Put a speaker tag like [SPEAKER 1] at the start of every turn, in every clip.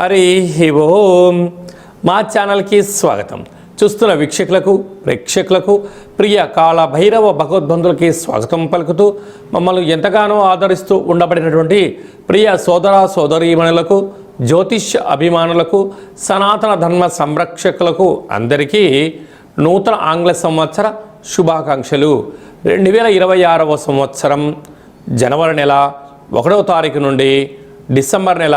[SPEAKER 1] హరి ఓం. మా ఛానల్కి స్వాగతం. చూస్తున్న వీక్షకులకు ప్రేక్షకులకు ప్రియ కాలభైరవ భగవద్బంధులకి స్వాగతం పలుకుతూ మమ్మల్ని ఎంతగానో ఆదరిస్తూ ఉండబడినటువంటి ప్రియ సోదర సోదరీమణులకు జ్యోతిష్య అభిమానులకు సనాతన ధర్మ సంరక్షకులకు అందరికీ నూతన ఆంగ్ల సంవత్సర శుభాకాంక్షలు. రెండు వేల ఇరవై ఆరవ సంవత్సరం జనవరి నెల ఒకటవ తారీఖు నుండి డిసెంబర్ నెల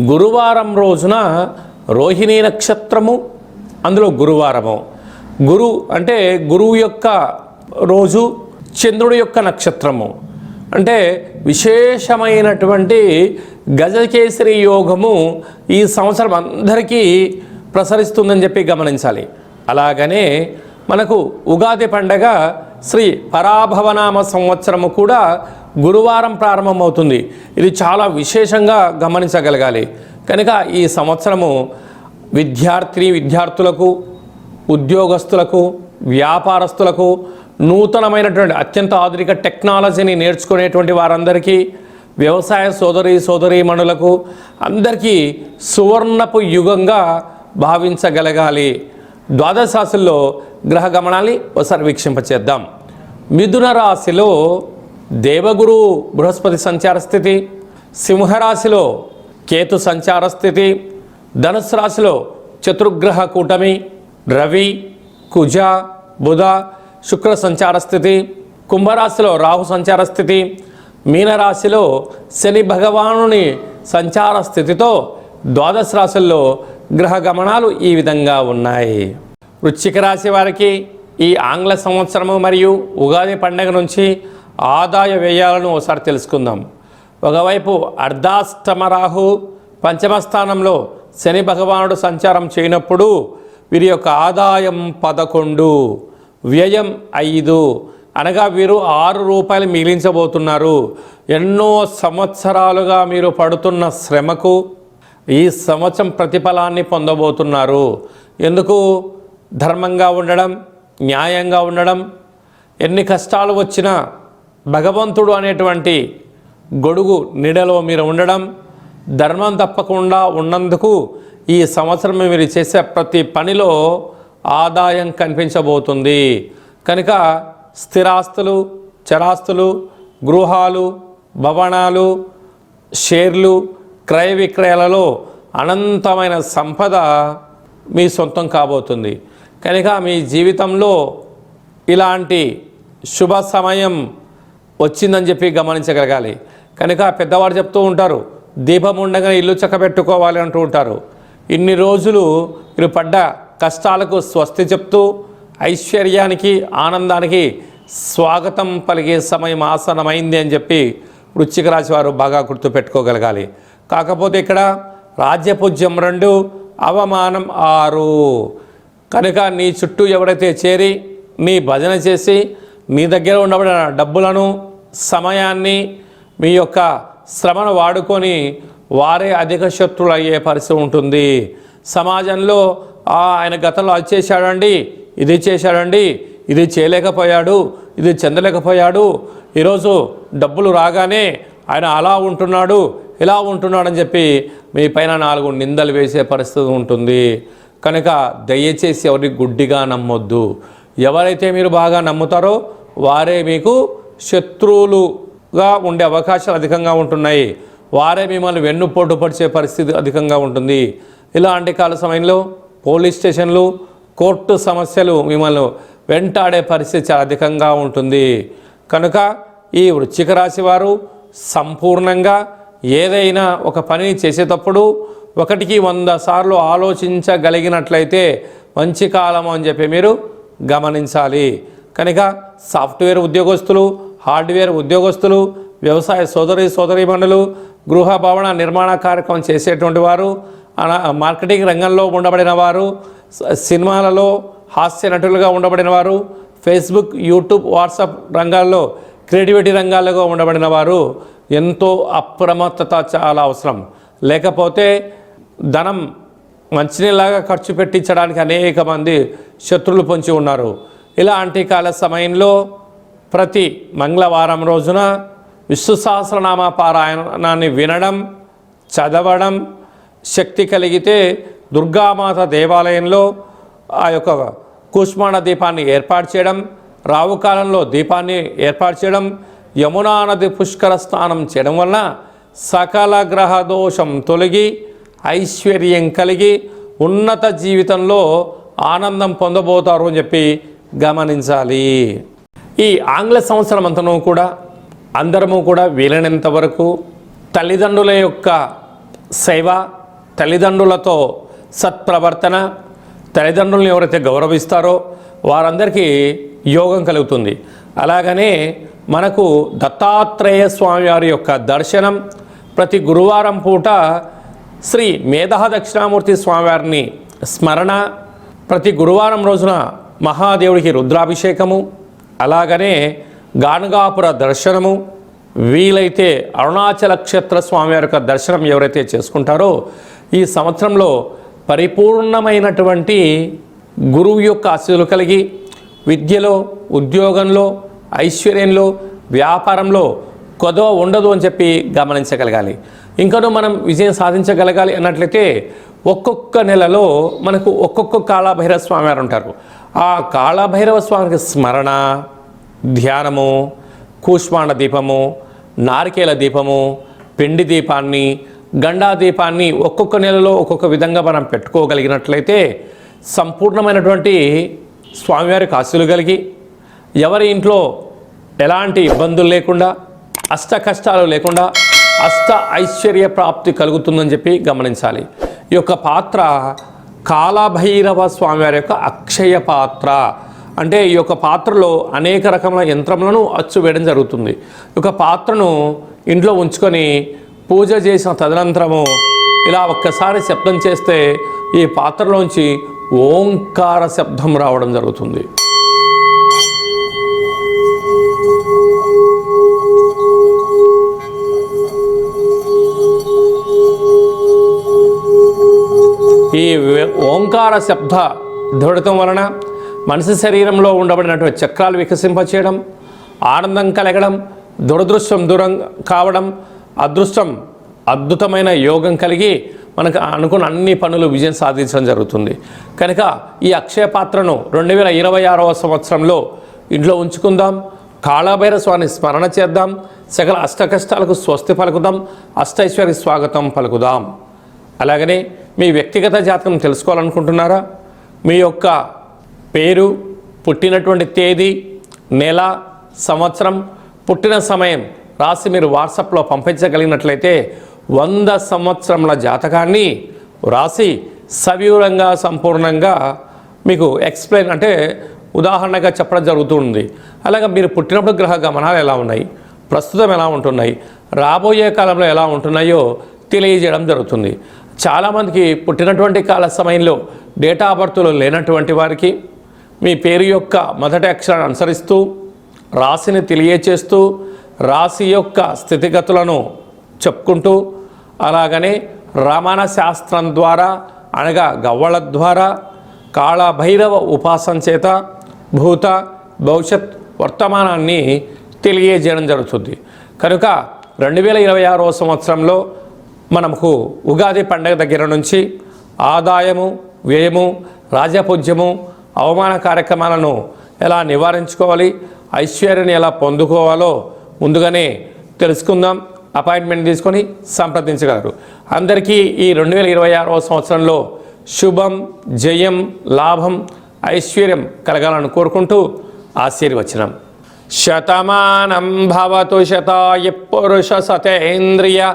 [SPEAKER 1] గురువారం రోజున రోహిణీ నక్షత్రము అందులో గురువారము. గురు అంటే గురువు యొక్క రోజు చంద్రుడి యొక్క నక్షత్రము. అంటే విశేషమైనటువంటి గజకేసరి యోగము ఈ సంవత్సరం అందరికీ ప్రసరిస్తుందని చెప్పి గమనించాలి. అలాగనే మనకు ఉగాది పండగ శ్రీ పరాభవనామ సంవత్సరము కూడా గురువారం ప్రారంభమవుతుంది. ఇది చాలా విశేషంగా గమనించగలగాలి. కనుక ఈ సంవత్సరము విద్యార్థిని విద్యార్థులకు ఉద్యోగస్తులకు వ్యాపారస్తులకు నూతనమైనటువంటి అత్యంత ఆధునిక టెక్నాలజీని నేర్చుకునేటువంటి వారందరికీ వ్యవసాయ సోదరి సోదరీమణులకు అందరికీ సువర్ణపు యుగంగా భావించగలగాలి. ద్వాదశ రాశుల్లో గ్రహ గమనాన్ని ఒకసారి వీక్షింపచేద్దాం. మిథున రాశిలో దేవగురు బృహస్పతి సంచార స్థితి సింహరాశిలో కేతు సంచార స్థితి ధనుసు రాశిలో చతుర్గ్రహ కూటమి రవి కుజ బుధ శుక్ర సంచార స్థితి కుంభరాశిలో రాహు సంచార స్థితి మీనరాశిలో శని భగవానుని సంచార స్థితితో ద్వాదశ రాశుల్లో గ్రహ గమనాలు ఈ విధంగా ఉన్నాయి. వృశ్చిక రాశి వారికి ఈ ఆంగ్ల సంవత్సరము మరియు ఉగాది పండగ నుంచి ఆదాయ వ్యయాలను ఒకసారి తెలుసుకుందాం. ఒకవైపు అర్ధాష్టమరాహు పంచమస్థానంలో శని భగవానుడు సంచారం చేయనప్పుడు వీరి యొక్క ఆదాయం పదకొండు వ్యయం ఐదు. అనగా వీరు ఆరు రూపాయలు మిగిలించబోతున్నారు. ఎన్నో సంవత్సరాలుగా మీరు పడుతున్న శ్రమకు ఈ సంవత్సరం ప్రతిఫలాన్ని పొందబోతున్నారు. ఎందుకు? ధర్మంగా ఉండడం న్యాయంగా ఉండడం. ఎన్ని కష్టాలు వచ్చినా భగవంతుడు అనేటువంటి గొడుగు నీడలో మీరు ఉండడం ధర్మం తప్పకుండా ఉన్నందుకు ఈ సంవత్సరం మీరు చేసే ప్రతి పనిలో ఆదాయం కనిపించబోతుంది. కనుక స్థిరాస్తులు చరాస్తులు గృహాలు భవనాలు షేర్లు క్రయ విక్రయాలలో అనంతమైన సంపద మీ సొంతం కాబోతుంది. కనుక మీ జీవితంలో ఇలాంటి శుభ సమయం వచ్చిందని చెప్పి గమనించగలగాలి. కనుక పెద్దవారు చెప్తూ ఉంటారు దీపం ఉండగానే ఇల్లు చక్కబెట్టుకోవాలి అంటూ ఉంటారు. ఇన్ని రోజులు మీరు పడ్డ కష్టాలకు స్వస్తి చెప్తూ ఐశ్వర్యానికి ఆనందానికి స్వాగతం పలిగే సమయం ఆసనమైంది అని చెప్పి వృశ్చిక రాశి వారు బాగా గుర్తుపెట్టుకోగలగాలి కాకపోతే ఇక్కడ రాజ్యపూజ్యం రెండు అవమానం ఆరు. కనుక నీ చుట్టూ ఎవరైతే చేరి నీ భజన చేసి మీ దగ్గర ఉండబడిన డబ్బులను సమయాన్ని మీ యొక్క శ్రమను వాడుకొని వారే అధిక శత్రులు అయ్యే పరిస్థితి ఉంటుంది. సమాజంలో "ఆ, ఆయన గతంలో అది చేశాడండి ఇది చేశాడండి ఇది చేయలేకపోయాడు ఇది చెందలేకపోయాడు ఈరోజు డబ్బులు రాగానే ఆయన అలా ఉంటున్నాడు ఇలా ఉంటున్నాడని చెప్పి మీ పైన నాలుగు నిందలు వేసే పరిస్థితి ఉంటుంది. కనుక దయచేసి ఎవరిని గుడ్డిగా నమ్మొద్దు. ఎవరైతే మీరు బాగా నమ్ముతారో వారే మీకు శత్రువులుగా ఉండే అవకాశాలు అధికంగా ఉంటున్నాయి. వారే మిమ్మల్ని వెన్నుపోటు పరిచే పరిస్థితి అధికంగా ఉంటుంది. ఇలాంటి కాల సమయంలో పోలీస్ స్టేషన్లు కోర్టు సమస్యలు మిమ్మల్ని వెంటాడే పరిస్థితి చాలా అధికంగా ఉంటుంది. కనుక ఈ వృశ్చిక రాశి వారు సంపూర్ణంగా ఏదైనా ఒక పని చేసేటప్పుడు ఒకటికి వంద సార్లు ఆలోచించగలిగినట్లయితే మంచి కాలం అని చెప్పి మీరు గమనించాలి. కనుక సాఫ్ట్వేర్ ఉద్యోగస్తులు హార్డ్వేర్ ఉద్యోగస్తులు వ్యవసాయ సోదరి సోదరీమణులు గృహ భవన నిర్మాణ కార్యక్రమం చేసేటువంటి వారు అన- మార్కెటింగ్ రంగంలో ఉండబడిన వారు సినిమాలలో హాస్య నటులుగా ఉండబడిన వారు ఫేస్బుక్ యూట్యూబ్ వాట్సాప్ రంగాల్లో క్రియేటివిటీ రంగాల్లో ఉండబడిన వారు ఎంతో అప్రమత్తత చాలా అవసరం. లేకపోతే ధనం మంచినీళ్ళగా ఖర్చు పెట్టించడానికి అనేక మంది శత్రులు పొంచి ఉన్నారు. ఇలాంటి కాల సమయంలో ప్రతి మంగళవారం రోజున విష్ణు సహస్రనామ పారాయణాన్ని వినడం చదవడం శక్తి కలిగితే దుర్గామాత దేవాలయంలో ఆ యొక్క కూష్మాండ దీపాన్ని ఏర్పాటు చేయడం రావు కాలంలో దీపాన్ని ఏర్పాటు చేయడం యమునా నది పుష్కర స్నానం చేయడం వలన సకల గ్రహ దోషం తొలగి ఐశ్వర్యం కలిగి ఉన్నత జీవితంలో ఆనందం పొందబోతారు అని చెప్పి గమనించాలి. ఈ ఆంగ్ల సంవత్సరం అంతను కూడా అందరము కూడా వీలైనంత వరకు తల్లిదండ్రుల యొక్క సేవ తల్లిదండ్రులతో సత్ప్రవర్తన తల్లిదండ్రులను ఎవరైతే గౌరవిస్తారో వారందరికీ యోగం కలుగుతుంది. అలాగనే మనకు దత్తాత్రేయ స్వామివారి యొక్క దర్శనం ప్రతి గురువారం పూట శ్రీ మేధా దక్షిణామూర్తి స్వామివారిని స్మరణ ప్రతి గురువారం రోజున మహాదేవుడికి రుద్రాభిషేకము అలాగనే గానగాపుర దర్శనము వీలైతే అరుణాచల క్షేత్ర స్వామి యొక్క దర్శనం ఎవరైతే చేసుకుంటారో ఈ సంవత్సరంలో పరిపూర్ణమైనటువంటి గురువు యొక్క ఆశీస్సులు కలిగి విద్యలో ఉద్యోగంలో ఐశ్వర్యంలో వ్యాపారంలో కొదవ ఉండదు అని చెప్పి గమనించగలగాలి. ఇంకనూ మనం విజయం సాధించగలగాలి అన్నట్లయితే ఒక్కొక్క నెలలో మనకు ఒక్కొక్క కాళభైరవ స్వామి వారు ఉంటారు. ఆ కాళభైరవ స్వామికి స్మరణ ధ్యానము కూష్మాండ దీపము నారికేల దీపము పిండి దీపాన్ని గండా దీపాన్ని ఒక్కొక్క నెలలో ఒక్కొక్క విధంగా మనం పెట్టుకోగలిగినట్లయితే సంపూర్ణమైనటువంటి స్వామివారికి ఆశలు కలిగి ఎవరి ఇంట్లో ఎలాంటి ఇబ్బందులు లేకుండా అష్ట కష్టాలు లేకుండా అష్ట ఐశ్వర్య ప్రాప్తి కలుగుతుందని చెప్పి గమనించాలి. ఈ యొక్క పాత్ర కాలభైరవ స్వామివారి యొక్క అక్షయ పాత్ర. అంటే ఈ యొక్క పాత్రలో అనేక రకముల యంత్రములను అచ్చు వేయడం జరుగుతుంది. ఈ యొక్క పాత్రను ఇంట్లో ఉంచుకొని పూజ చేసిన తదనంతరము ఇలా ఒక్కసారి శబ్దం చేస్తే ఈ పాత్రలోంచి ఓంకార శబ్దం రావడం జరుగుతుంది. ఓంకార శబ్ద ధ్వడతం వలన మనిషి శరీరంలో ఉండబడినటువంటి చక్రాలు వికసింపచేయడం ఆనందం కలగడం దురదృష్టం దూరం కావడం అదృష్టం అద్భుతమైన యోగం కలిగి మనకు అనుకున్న అన్ని పనులు విజయం సాధించడం జరుగుతుంది. కనుక ఈ అక్షయ పాత్రను రెండు వేల ఇరవై ఆరవ సంవత్సరంలో ఇంట్లో ఉంచుకుందాం. కాళభైర స్వామిని స్మరణ చేద్దాం. సకల అష్ట కష్టాలకు స్వస్తి పలుకుదాం. అష్టైశ్వర్య స్వాగతం పలుకుదాం. అలాగనే మీ వ్యక్తిగత జాతకం తెలుసుకోవాలనుకుంటున్నారా? మీ యొక్క పేరు పుట్టినటువంటి తేదీ నెల సంవత్సరం పుట్టిన సమయం రాసి మీరు వాట్సాప్లో పంపించగలిగినట్లయితే వంద సంవత్సరముల జాతకాన్ని రాసి సవివరంగా సంపూర్ణంగా మీకు ఎక్స్ప్లెయిన్ అంటే ఉదాహరణగా చెప్పడం జరుగుతుంది. అలాగే మీరు పుట్టినప్పుడు గ్రహ గమనాలు ఎలా ఉన్నాయి? ప్రస్తుతం ఎలా ఉంటున్నాయి? రాబోయే కాలంలో ఎలా ఉంటున్నాయో తెలియజేయడం జరుగుతుంది. చాలామందికి పుట్టినటువంటి కాల సమయంలో డేటా ఆఫ్ బర్త్లో లేనటువంటి వారికి మీ పేరు యొక్క మొదటి అక్షరాన్ని అనుసరిస్తూ రాశిని తెలియచేస్తూ రాశి యొక్క స్థితిగతులను చెప్పుకుంటూ అలాగనే రమణ శాస్త్రం ద్వారా అనగా గవ్వళ ద్వారా కాళభైరవ ఉపాసన చేత భూత భవిష్యత్ వర్తమానాన్ని తెలియజేయడం జరుగుతుంది. కనుక రెండు వేల ఇరవై ఆరో సంవత్సరంలో మనకు ఉగాది పండగ దగ్గర నుంచి ఆదాయము వ్యయము రాజపూజ్యము అవమాన కార్యక్రమాలను ఎలా నివారించుకోవాలి ఐశ్వర్యాన్ని ఎలా పొందుకోవాలో ముందుగానే తెలుసుకుందాం. అపాయింట్మెంట్ తీసుకొని సంప్రదించగలరు. అందరికీ ఈ రెండు వేల ఇరవై ఆరవ సంవత్సరంలో శుభం జయం లాభం ఐశ్వర్యం కలగాలని కోరుకుంటూ ఆశీర్వచనం. శతమానం భవతు శతాయ పురుష సతేంద్రియ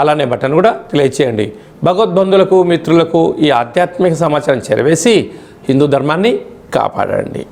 [SPEAKER 1] అలానే బటన్ కూడా తెలియచేయండి భగవద్బంధులకు మిత్రులకు ఈ ఆధ్యాత్మిక సమాచారం చేరవేసి హిందూ ధర్మాన్ని కాపాడండి.